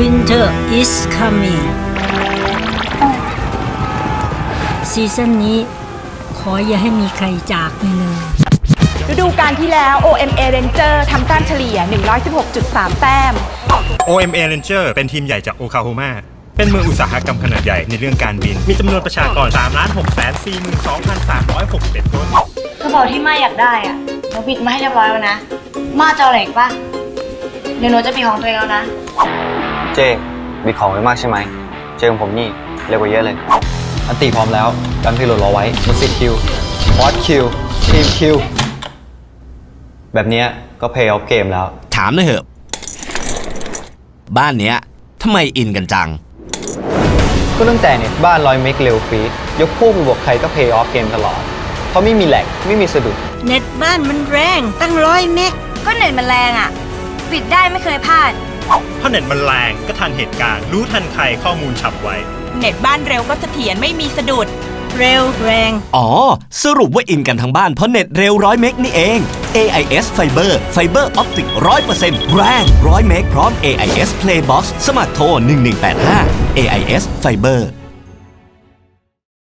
Winter is coming ซีซั่นนี้ขออย่าให้มีใครจากไปเลย ฤดูกาลที่แล้ว OMA Ranger ทำแต้มเฉลี่ย 116.3 แต้ม OMA Ranger เป็นทีมใหญ่จากโอคลาโฮมา เป็นเมืองอุตสาหกรรมขนาดใหญ่ในเรื่องการบิน มีจำนวนประชากร3ล้าน6แสน42,361คนกระเป๋าที่มาอยากได้อะหนูบิดมาให้เรียบร้อยแล้วนะ มาจะเอาอะไรอีกปะเดี๋ยวหนูจะบิดของตัวเองแล้วนะ เจมีของไว้มากใช่ไหม เจของผมนี่เร็วกว่าเยอะเลย อันตีพร้อมแล้วกันพิโหลดรอไว้มุสิคิวบอสคิวทีมคิว แบบเนี้ยก็เพย์ออฟเกมแล้ว ถามหน่อยเหอะ บ้านเนี้ยทำไมอินกันจัง ก็ตั้งแต่เน็ตบ้านลอยเมกเร็วฟีดยกคู่ไปบวกใครก็เพย์ออฟเกมตลอด เพราะไม่มีแหลกไม่มีสะดุด เน็ตบ้านมันแรงตั้งร้อยเมกก็เน็ตมันแรงอะปิดได้ไม่เคยพลาด เพราะเน็ตมันแรงก็ทันเหตุการณ์ รู้ทันใครข้อมูลฉับไว เน็ตบ้านเร็วก็เสถียรไม่มีสะดุด เร็วแรง อ๋อ สรุปว่าอินกันทั้งบ้านเพราะเน็ตเร็วร้อยเมกนี่เอง AIS Fiber Fiber Optic 100%แรงร้อยเมกพร้อม AIS Playbox สมัครโทร1185 AIS Fiber